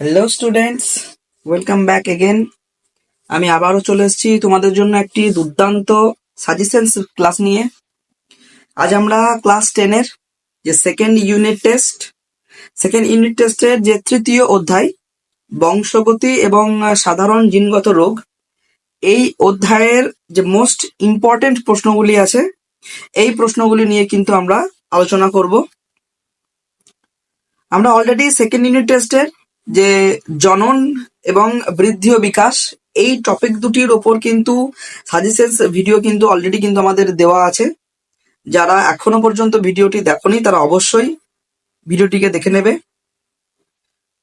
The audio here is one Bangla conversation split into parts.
Hello students welcome back again আমি আবারও চলে এসেছি তোমাদের জন্য একটি দুর্দান্ত সাজেশনস ক্লাস নিয়ে। আজ আমরা ক্লাস টেনের যে second unit test second unit টেস্টের যে তৃতীয় অধ্যায়, বংশগতি এবং সাধারণ জিনগত রোগ, এই অধ্যায়ের যে মোস্ট ইম্পর্টেন্ট প্রশ্নগুলি আছে, এই প্রশ্নগুলি নিয়ে কিন্তু আমরা আলোচনা করব। আমরা অলরেডি সেকেন্ড ইউনিট টেস্টের যে জনন এবং বৃদ্ধি ও বিকাশ, এই টপিক দুটির ওপর কিন্তু সাজেশনস ভিডিও কিন্তু অলরেডি কিন্তু আমাদের দেওয়া আছে। যারা এখনও পর্যন্ত ভিডিওটি দেখনি, তারা অবশ্যই ভিডিওটিকে দেখে নেবে।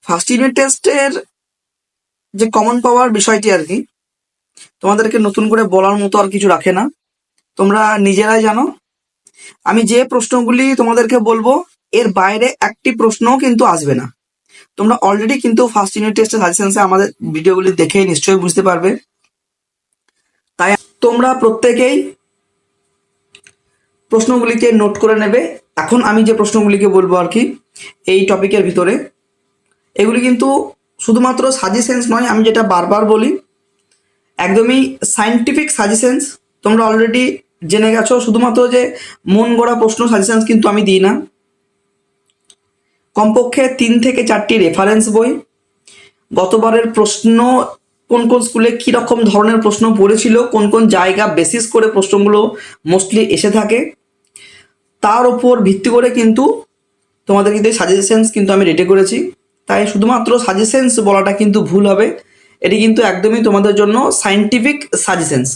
ফার্স্ট ইউনিট টেস্টের যে কমন পাওয়ার বিষয়টি আর কি, তোমাদেরকে নতুন করে বলার মতো আর কিছু রাখে না। তোমরা নিজেরাই জানো। আমি যে প্রশ্নগুলি তোমাদেরকে বলব, এর বাইরে একটি প্রশ্নও কিন্তু আসবে না। তোমরা অলরেডি কিন্তু ফার্স্ট ইউনিট টেস্টের সাজেশনসে আমাদের ভিডিওগুলি দেখে নিশ্চয়ই বুঝতে পারবে। তাই তোমরা প্রত্যেকেই প্রশ্নগুলিকে নোট করে নেবে। এখন আমি যে প্রশ্নগুলিকে বলব আর কি, এই টপিকের ভিতরে, এগুলি কিন্তু শুধুমাত্র সাজেশনস নয়, আমি যেটা বারবার বলি, একদমই সায়েন্টিফিক সাজেশনস তোমরা অলরেডি জেনে গেছো, শুধুমাত্র যে মন গড়া প্রশ্ন সাজেশনস কিন্তু আমি দিই না। কমপক্ষে তিন থেকে চারটি রেফারেন্স বই। গতবারের প্রশ্ন, কোন কোন স্কুলে কী রকম ধরনের প্রশ্ন পড়েছিল, কোন কোন জায়গা বেসিস করে প্রশ্নগুলো মোস্টলি এসে থাকে। তার ওপর ভিত্তি করে কিন্তু তোমাদের কিন্তু সাজেশনস কিন্তু আমি রেডি করেছি। তাই শুধুমাত্র সাজেশনস বলাটা কিন্তু ভুল হবে। এটি কিন্তু একদমই তোমাদের জন্য সায়েন্টিফিক সাজেশনস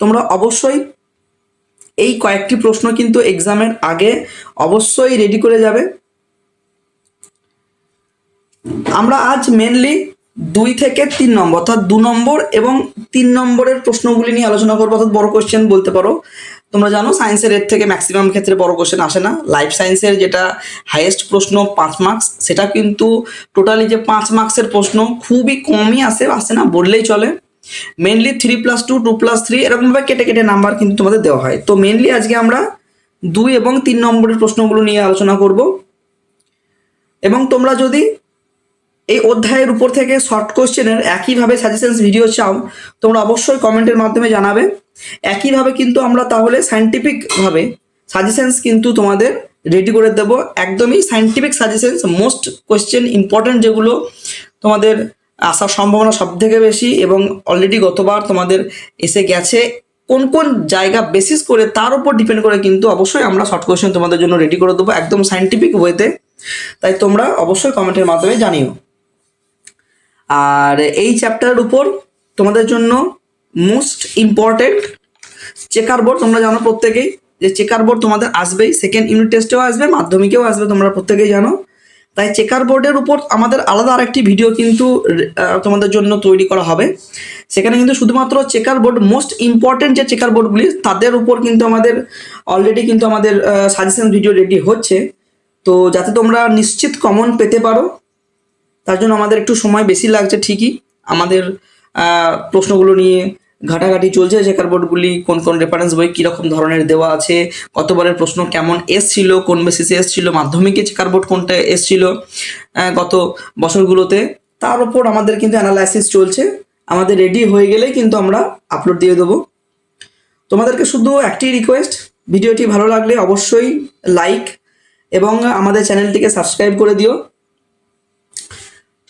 তোমরা অবশ্যই এই কয়েকটি প্রশ্ন কিন্তু এক্সামের আগে অবশ্যই রেডি করে যাবে। আমরা আজ মেনলি দুই থেকে তিন নম্বর, অর্থাৎ দু নম্বর এবং তিন নম্বরের প্রশ্নগুলি নিয়ে আলোচনা করব, অর্থাৎ বড় কোশ্চেন বলতে পারো। তোমরা জানো সায়েন্সের এর থেকে ম্যাক্সিমাম ক্ষেত্রে বড় কোশ্চেন আসে না। লাইফ সায়েন্সের যেটা হাইয়েস্ট প্রশ্ন, পাঁচ মার্কস সেটা কিন্তু টোটালি যে পাঁচ মার্কসের প্রশ্ন খুবই কমই আসে আসে না, বললেই চলে। Mainly three plus two two plus three এরকমভাবে কেটে কেটে নাম্বার কিন্তু তোমাদের দেওয়া হয়। তো মেনলি আজকে আমরা দুই এবং তিন নম্বরের প্রশ্নগুলো নিয়ে আলোচনা করব। এবং তোমরা যদি এই অধ্যায়ের উপর থেকে শর্ট কোশ্চেনের একইভাবে সাজেশনস ভিডিও চাও, তোমরা অবশ্যই কমেন্টের মাধ্যমে জানাবে। একইভাবে কিন্তু আমরা তাহলে সায়েন্টিফিকভাবে সাজেশনস কিন্তু তোমাদের রেডি করে দেব। একদমই scientific suggestions most question important যেগুলো তোমাদের আসার সম্ভাবনা সব থেকে বেশি এবং অলরেডি গতবার তোমাদের এসে গেছে। কোন কোন জায়গা বেসিস করে তার উপর ডিপেন্ড করে কিন্তু অবশ্যই আমরা শর্ট কোশ্চেন তোমাদের জন্য রেডি করে দেবো একদম সায়েন্টিফিক ওয়েতে তাই তোমরা অবশ্যই কমেন্টের মাধ্যমে জানিও। আর এই চ্যাপ্টারের উপর তোমাদের জন্য মোস্ট ইম্পর্টেন্ট চেকার বোর্ড তোমরা জানো প্রত্যেকেই যে চেকার বোর্ড তোমাদের আসবেই। সেকেন্ড ইউনিট টেস্টেও আসবে, মাধ্যমিকেও আসবে, তোমরা প্রত্যেকেই জানো। তাই চেকার বোর্ডের উপর আমাদের আলাদা আরেকটি ভিডিও কিন্তু তোমাদের জন্য তৈরি করা হবে। সেখানে কিন্তু শুধুমাত্র চেকার বোর্ড মোস্ট ইম্পর্টেন্ট যে চেকার বোর্ডগুলি তাদের উপর কিন্তু আমাদের অলরেডি কিন্তু আমাদের সাজেশন ভিডিও রেডি হচ্ছে। তো যাতে তোমরা নিশ্চিত কমন পেতে পারো তার জন্য আমাদের একটু সময় বেশি লাগছে ঠিকই। আমাদের প্রশ্নগুলো নিয়ে ঘাটাঘাটি চলছে চেকার বোর্ডগুলি, কোন কোন রেফারেন্স বই কীরকম ধরনের দেওয়া আছে, কতবারের প্রশ্ন কেমন এসছিল, কোন বেসিসে এসছিল, মাধ্যমিকে চেকার বোর্ড কোনটা এসছিল গত বছরগুলোতে। তার উপর আমাদের কিন্তু অ্যানালাইসিস চলছে। আমাদের রেডি হয়ে গেলেই কিন্তু আমরা আপলোড দিয়ে দেবো। তোমাদেরকে শুধু একটি রিকোয়েস্ট ভিডিওটি ভালো লাগলে অবশ্যই লাইক এবং আমাদের চ্যানেলটিকে সাবস্ক্রাইব করে দিও।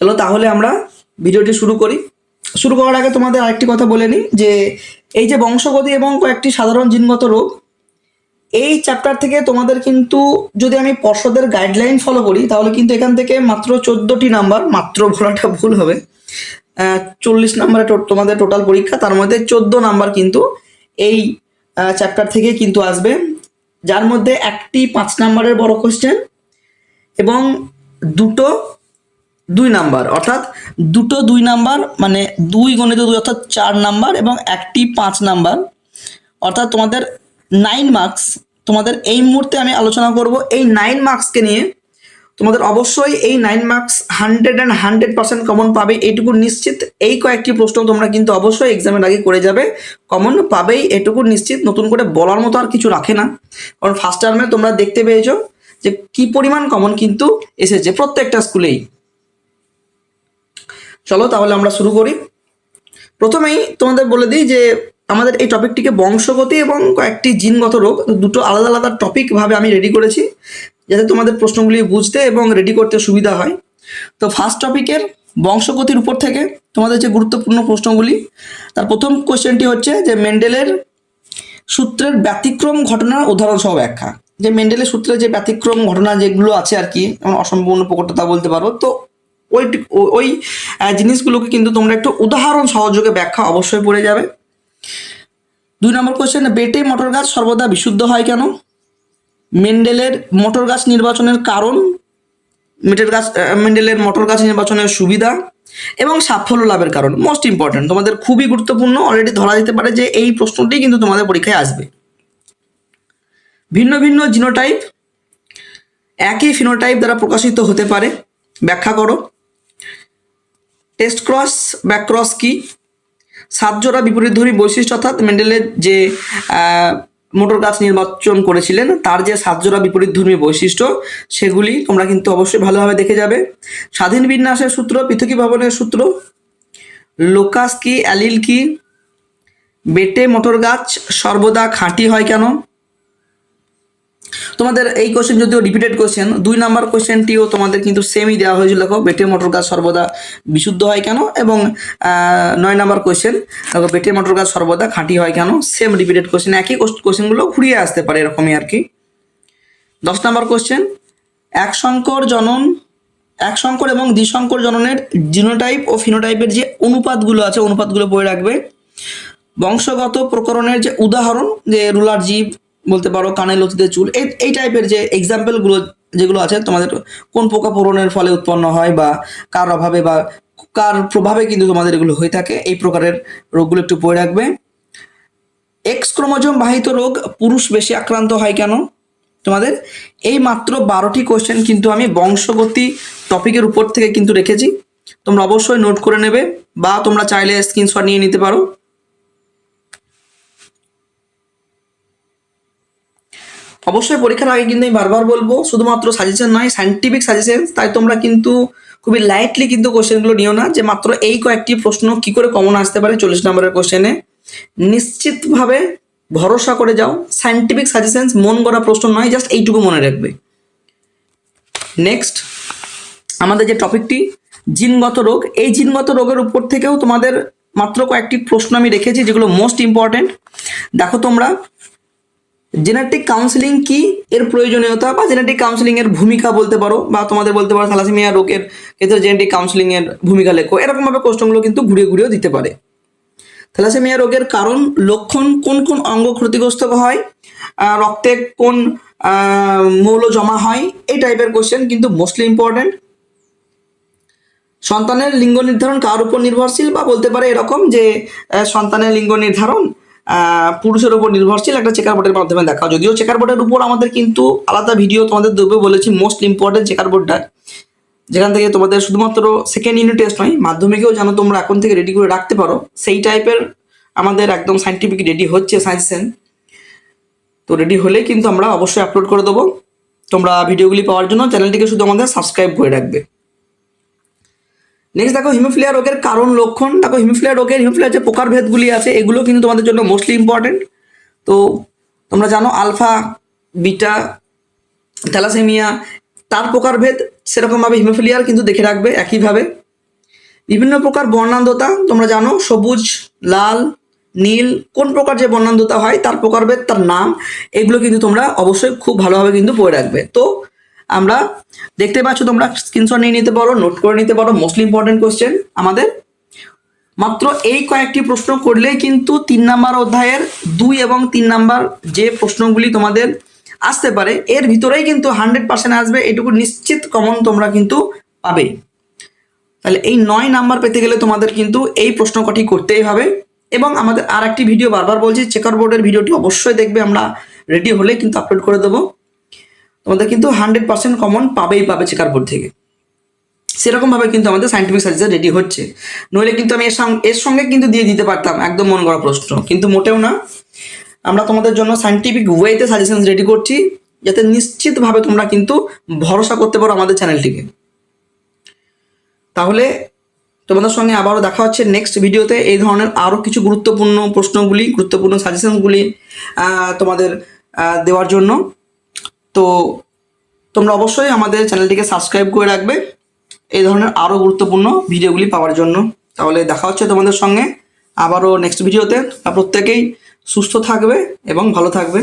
চলো তাহলে আমরা ভিডিওটি শুরু করি। শুরু করার আগে তোমাদের আরেকটি কথা বলে নিই যে, এই যে বংশগতি এবং কয়েকটি সাধারণ জিনগত রোগ, এই চ্যাপ্টার থেকে তোমাদের কিন্তু যদি আমি পর্ষদের গাইডলাইন ফলো করি, তাহলে কিন্তু এখান থেকে মাত্র চোদ্দোটি নাম্বার মাত্র বলাটা ভুল হবে চল্লিশ নাম্বারে তোমাদের টোটাল পরীক্ষা, তার মধ্যে চোদ্দ নাম্বার কিন্তু এই চ্যাপ্টার থেকে কিন্তু আসবে, যার মধ্যে একটি পাঁচ নাম্বারের বড় কোশ্চেন এবং দুটো দুই নাম্বার, অর্থাৎ দুটো দুই নাম্বার মানে দুই গণিত দুই অর্থাৎ চার নাম্বার এবং একটি পাঁচ নাম্বার। অর্থাৎ তোমাদের নাইন মার্কস তোমাদের এই মুহূর্তে আমি আলোচনা করব এই নাইন মার্কসকে নিয়ে। তোমাদের অবশ্যই এই nine marks hundred and hundred percent common পাবে এইটুকু নিশ্চিত। এই কয়েকটি প্রশ্ন তোমরা কিন্তু অবশ্যই এক্সামের আগে করে যাবে। কমন পাবেই, এটুকু নিশ্চিত, নতুন করে বলার মতো আর কিছু রাখে না। কারণ ফার্স্ট টার্মে তোমরা দেখতে পেয়েছ যে কি পরিমাণ কমন কিন্তু এসেছে প্রত্যেকটা স্কুলেই চলো তাহলে আমরা শুরু করি। প্রথমেই তোমাদের বলে দিই যে আমাদের এই টপিকটিকে বংশগতি এবং কয়েকটি জিনগত রোগ দুটো আলাদা আলাদা টপিক ভাবে আমি রেডি করেছি, যাতে তোমাদের প্রশ্নগুলি বুঝতে এবং রেডি করতে সুবিধা হয়। তো ফার্স্ট টপিকের বংশগতির উপর থেকে তোমাদের যে গুরুত্বপূর্ণ প্রশ্নগুলি, তার প্রথম কোয়েশ্চেনটি হচ্ছে যে মেন্ডেলের সূত্রের ব্যতিক্রম ঘটনার উদাহরণ সহ ব্যাখ্যা। যে মেন্ডেলের সূত্রে যে ব্যতিক্রম ঘটনা যেগুলো আছে আর কি, যেমন অসম্পূর্ণ প্রকটতা বলতে পারো, তো ওই ওই জিনিসগুলোকে কিন্তু তোমরা একটু উদাহরণ সহযোগে ব্যাখ্যা অবশ্যই পড়ে যাবে। দুই নম্বর কোয়েশ্চেন বেটে মটর গাছ সর্বদা বিশুদ্ধ হয় কেন? মেন্ডেলের মটর গাছ নির্বাচনের কারণ, মেটের গাছ মেন্ডেলের মটর গাছ নির্বাচনের সুবিধা এবং সাফল্য লাভের কারণ। মোস্ট ইম্পর্ট্যান্ট তোমাদের খুবই গুরুত্বপূর্ণ অলরেডি ধরা যেতে পারে যে এই প্রশ্নটি কিন্তু তোমাদের পরীক্ষায় আসবে। ভিন্ন ভিন্ন জিনোটাইপ একই ফিনোটাইপ দ্বারা প্রকাশিত হতে পারে। ব্যাখ্যা করো। টেস্ট ক্রস ব্যাকক্রস কি? সাতজোড়া বিপরীতধর্মী বৈশিষ্ট্য অর্থাৎ মেন্ডেলের যে মোটর গাছ নির্বাচন করেছিলেন, তার যে সাতজোড়া বিপরীতধর্মী বৈশিষ্ট্য, সেগুলি তোমরা কিন্তু অবশ্যই ভালোভাবে দেখে যাবে। স্বাধীন বিন্যাসের সূত্র, পৃথকী ভবনের সূত্র, লোকাস কি, অ্যালিল কি, বেটে মোটর গাছ, সর্বদা খাঁটি হয় কেন? তোমাদের এই কোশ্চেন যদিও রিপিটেড কোশ্চেন দুই নাম্বার কোশ্চেনটিও তোমাদের কিন্তু সেমই দেওয়া হয়েছিল। দেখো বেটে মোটর গাছ সর্বদা বিশুদ্ধ হয় কেন? এবং নয় নাম্বার কোশ্চেন দেখো বেটে মোটর গাছ সর্বদা খাঁটি হয় কেন? সেম রিপিটেড কোশ্চেন একই কোশ্চেনগুলো ঘুরিয়ে আসতে পারে এরকমই আর কি। দশ নাম্বার কোশ্চেন এক সংকর জনন, এক সংকর এবং দ্বিসংকর জননের জিনোটাইপ ও ফিনোটাইপের যে অনুপাতগুলো আছে, অনুপাতগুলো পড়ে রাখবে। বংশগত প্রকরণের যে উদাহরণ, যে রুলার জীব বলতে পারো, কানের লতিতে চুল। এই এই টাইপের যে এক্সাম্পলগুলো যেগুলো আছে, তোমাদের কোন পোকা পূরণের ফলে উৎপন্ন হয় বা কার অভাবে বা কার প্রভাবে কিন্তু তোমাদের এগুলো হয়ে থাকে, এই প্রকারের রোগগুলো একটু পড়ে রাখবে। এক্স ক্রোমোজোম বাহিত রোগ, পুরুষ বেশি আক্রান্ত হয় কেন? তোমাদের এই মাত্র বারোটি কোশ্চেন কিন্তু আমি বংশগতি টপিকের উপর থেকে কিন্তু রেখেছি। তোমরা অবশ্যই নোট করে নেবে বা তোমরা চাইলে স্ক্রিনশট নিয়ে নিতে পারো। অবশ্যই পরীক্ষার আগে কিন্তু আমি বারবার বলব, শুধুমাত্র সাজেশন নয় সাইন্টিফিক সাজেশন তাই তোমরা কিন্তু খুবই লাইটলি কিন্তু কোশ্চেনগুলো নিও না, যে মাত্র এই কয়েকটি প্রশ্ন কি করে কমন আসতে পারে চল্লিশ নম্বরের কোশ্চেনে নিশ্চিতভাবে ভরসা করে যাও সাইন্টিফিক সাজেশনস মন করা প্রশ্ন নয় জাস্ট এইটুকু মনে রাখবে। নেক্সট আমাদের যে টপিকটি জিনগত রোগ, এই জিনগত রোগের উপর থেকেও তোমাদের মাত্র কয়েকটি প্রশ্ন আমি রেখেছি, যেগুলো মোস্ট ইম্পর্টেন্ট দেখো তোমরা জেনেটিক কাউন্সিলিং কি? এর প্রয়োজনীয়তা বা জেনেটিক কাউন্সিলিং এর ভূমিকা বলতে পারো বা তোমাদের বলতে পারো থ্যালাসেমিয়া রোগের ক্ষেত্রে জেনেটিক কাউন্সিলিং এর ভূমিকা লেখো। এরকম ভাবে প্রশ্নগুলো কিন্তু ঘুরিয়ে ঘুরিয়েও দিতে পারে। থ্যালাসেমিয়া রোগের কারণ, লক্ষণ কোন কোন অঙ্গ ক্ষতিগ্রস্ত হয়? রক্তে কোন মৌল জমা হয়? এই টাইপের কোশ্চেন কিন্তু মোস্টলি ইম্পর্টেন্ট সন্তানের লিঙ্গ নির্ধারণ কার উপর নির্ভরশীল বা বলতে পারে এরকম যে সন্তানের লিঙ্গ নির্ধারণ পুরুষের উপর নির্ভরশীল একটা চেকার বোর্ডের মাধ্যমে দেখা যদিও চেকার বোর্ডের উপর আমাদের কিন্তু আলাদা ভিডিও তোমাদের দেবে বলেছি মোস্ট ইম্পর্টেন্ট চেকার বোর্ডটা যেখান থেকে তোমাদের শুধুমাত্র সেকেন্ড ইউনিট টেস্ট নয়, মাধ্যমিকেও যেন তোমরা এখন থেকে রেডি করে রাখতে পারো। সেই টাইপের আমাদের একদম সাইন্টিফিক রেডি হচ্ছে সায়েন্স সায়েন্সেন তো রেডি হলেই কিন্তু আমরা অবশ্যই আপলোড করে দেবো। তোমরা ভিডিওগুলি পাওয়ার জন্য চ্যানেলটিকে শুধু আমাদের সাবস্ক্রাইব করে রাখবে। নেক্সট দেখো হিমোফিলিয়া রোগের কারণ, লক্ষণ। দেখো হিমোফিলিয়া রোগের হিমোফিলিয়া যে প্রকার ভেদগুলি আছে, এগুলো কিন্তু তোমাদের জন্য মোস্টলি ইম্পর্টেন্ট তো তোমরা জানো আলফা বিটা থ্যালাসেমিয়া তার প্রকারভেদ সেরকমভাবে হিমোফিলিয়ার কিন্তু দেখে রাখবে একইভাবে। বিভিন্ন প্রকার বর্ণান্ধতা, তোমরা জানো, সবুজ, লাল, নীল, কোন প্রকার যে বর্ণান্ধতা হয়, তার প্রকারভেদ, তার নাম, এগুলো কিন্তু তোমরা অবশ্যই খুব ভালোভাবে কিন্তু পড়ে রাখবে। তো আমরা দেখতে পাচ্ছ তোমরা স্ক্রিনশট নিয়ে নিতে পারো নোট করে নিতে পারো। মোস্টলি ইম্পর্টেন্ট কোশ্চেন আমাদের। মাত্র এই কয়েকটি প্রশ্ন করলেই কিন্তু তিন নাম্বার অধ্যায়ের দুই এবং তিন নাম্বার যে প্রশ্নগুলি তোমাদের আসতে পারে, এর ভিতরেই কিন্তু হান্ড্রেড পার্সেন্ট আসবে, এটুকু নিশ্চিত কমন তোমরা কিন্তু পাবে। তাহলে এই নয় নাম্বার পেতে গেলে তোমাদের কিন্তু এই প্রশ্ন কটি করতেই হবে। এবং আমাদের আর একটি ভিডিও বারবার বলছি চেকার বোর্ডের ভিডিওটি অবশ্যই দেখবে, আমরা রেডি হলে কিন্তু আপলোড করে দেবো। তোমাদের কিন্তু হান্ড্রেড পার্সেন্ট কমন পাবেই পাবে চেকার বোর্ড থেকে। সেরকমভাবে কিন্তু আমাদের সাইন্টিফিক সাজেশন রেডি হচ্ছে। নইলে কিন্তু আমি এর সঙ্গে এর সঙ্গে কিন্তু দিয়ে দিতে পারতাম, একদম মন করা প্রশ্ন। কিন্তু মোটেও না। আমরা তোমাদের জন্য সাইন্টিফিক ওয়েতে সাজেশন রেডি করছি, যাতে নিশ্চিতভাবে তোমরা কিন্তু ভরসা করতে পারো আমাদের চ্যানেলটিকে তাহলে তোমাদের সঙ্গে আবারও দেখা হচ্ছে নেক্সট ভিডিওতে এই ধরনের আরও কিছু গুরুত্বপূর্ণ প্রশ্নগুলি, গুরুত্বপূর্ণ সাজেশনগুলি তোমাদের দেওয়ার জন্য। তো তোমরা অবশ্যই আমাদের চ্যানেলটিকে সাবস্ক্রাইব করে রাখবে। এই ধরনের আরও গুরুত্বপূর্ণ ভিডিওগুলি পাওয়ার জন্য। তাহলে দেখা হচ্ছে তোমাদের সঙ্গে আবারও নেক্সট ভিডিওতে প্রত্যেকেই সুস্থ থাকবে এবং ভালো থাকবে।